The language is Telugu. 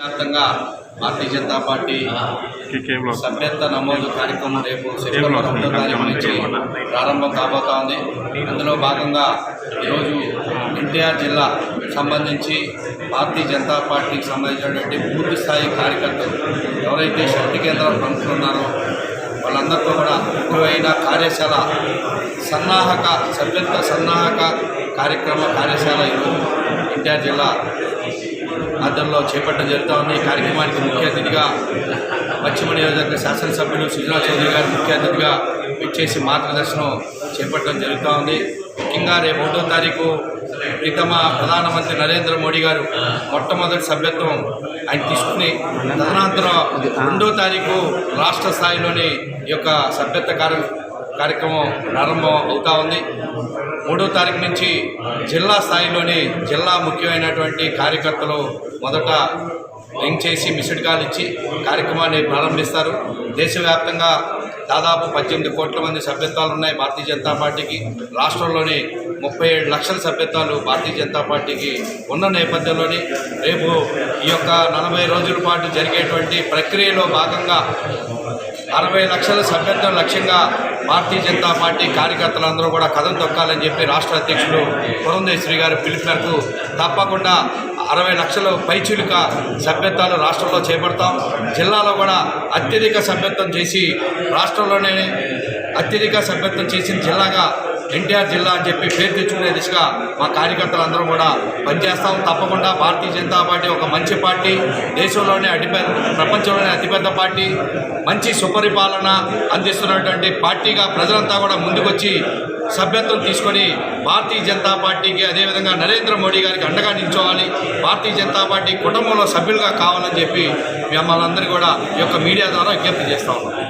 వ్యాప్తంగా భారతీయ జనతా పార్టీ సభ్యత్వ నమోదు కార్యక్రమం రేపు సెప్టెంబర్ ఒకటో తారీఖు నుంచి ప్రారంభం కాబోతా ఉంది. అందులో భాగంగా ఈరోజు ఎన్టీఆర్ జిల్లా సంబంధించి భారతీయ జనతా పార్టీకి సంబంధించినటువంటి పూర్తి స్థాయి కార్యకర్తలు ఎవరైతే శక్తి కేంద్రాలు ఉన్నారో వాళ్ళందరితో కూడా ముఖ్యమైన కార్యశాల సన్నాహక సభ్యత్వ సన్నాహక కార్యక్రమ కార్యశాల ఈరోజు ఎన్టీఆర్ జిల్లా ఆధ్వర్యంలో చేపట్టడం జరుగుతూ ఉంది. ఈ కార్యక్రమానికి ముఖ్య అతిథిగా పశ్చిమ నియోజకవర్గ శాసనసభ్యులు సుజనా చౌదరి గారు ముఖ్య అతిథిగా ఇచ్చేసి మార్గదర్శనం చేపట్టడం జరుగుతూ ఉంది. ముఖ్యంగా రేపు ఒకటో తారీఖు ప్రీతమ ప్రధానమంత్రి నరేంద్ర మోడీ గారు మొట్టమొదటి సభ్యత్వం ఆయన తీసుకుని తదనంతరం రెండో తారీఖు రాష్ట్ర స్థాయిలోని ఈ యొక్క సభ్యత్వ కార్య కార్యక్రమం ప్రారంభం అవుతా ఉంది. మూడో తారీఖు నుంచి జిల్లా స్థాయిలోని జిల్లా ముఖ్యమైనటువంటి కార్యకర్తలు మొదట లింక్ చేసి మిస్డ్ కాల్ ఇచ్చి కార్యక్రమాన్ని ప్రారంభిస్తారు. దేశవ్యాప్తంగా దాదాపు పద్దెనిమిది కోట్ల మంది సభ్యత్వాలు ఉన్నాయి భారతీయ జనతా పార్టీకి. రాష్ట్రంలోని ముప్పై ఏడు లక్షల సభ్యత్వాలు భారతీయ జనతా పార్టీకి ఉన్న నేపథ్యంలోని రేపు ఈ యొక్క నలభై రోజుల పాటు జరిగేటువంటి ప్రక్రియలో భాగంగా అరవై లక్షల సభ్యత్వం లక్ష్యంగా భారతీయ జనతా పార్టీ కార్యకర్తలందరూ కూడా కథం తొక్కాలని చెప్పి రాష్ట్ర అధ్యక్షుడు పురంధేశ్వరి గారు పిలుపు మేరకు తప్పకుండా అరవై లక్షల పైచులిక సభ్యత్వాలు రాష్ట్రంలో చేపడతాం. జిల్లాలో కూడా అత్యధిక సభ్యత్వం చేసి రాష్ట్రంలోనే అత్యధిక సభ్యత్వం చేసిన జిల్లాగా ఎన్టీఆర్ జిల్లా అని చెప్పి పేరు తెచ్చుకునే దిశగా మా కార్యకర్తలందరం కూడా పనిచేస్తాం. తప్పకుండా భారతీయ జనతా పార్టీ ఒక మంచి పార్టీ దేశంలోనే అతిపెద్ద ప్రపంచంలోనే అతిపెద్ద పార్టీ మంచి సుపరిపాలన అందిస్తున్నటువంటి పార్టీగా ప్రజలంతా కూడా ముందుకొచ్చి సభ్యత్వం తీసుకొని భారతీయ జనతా పార్టీకి అదేవిధంగా నరేంద్ర మోడీ గారికి అండగా నిల్చోవాలి. భారతీయ జనతా పార్టీ కుటుంబంలో సభ్యులుగా కావాలని చెప్పి మిమ్మల్ని అందరూ కూడా ఈ యొక్క మీడియా ద్వారా విజ్ఞప్తి చేస్తా ఉన్నాం.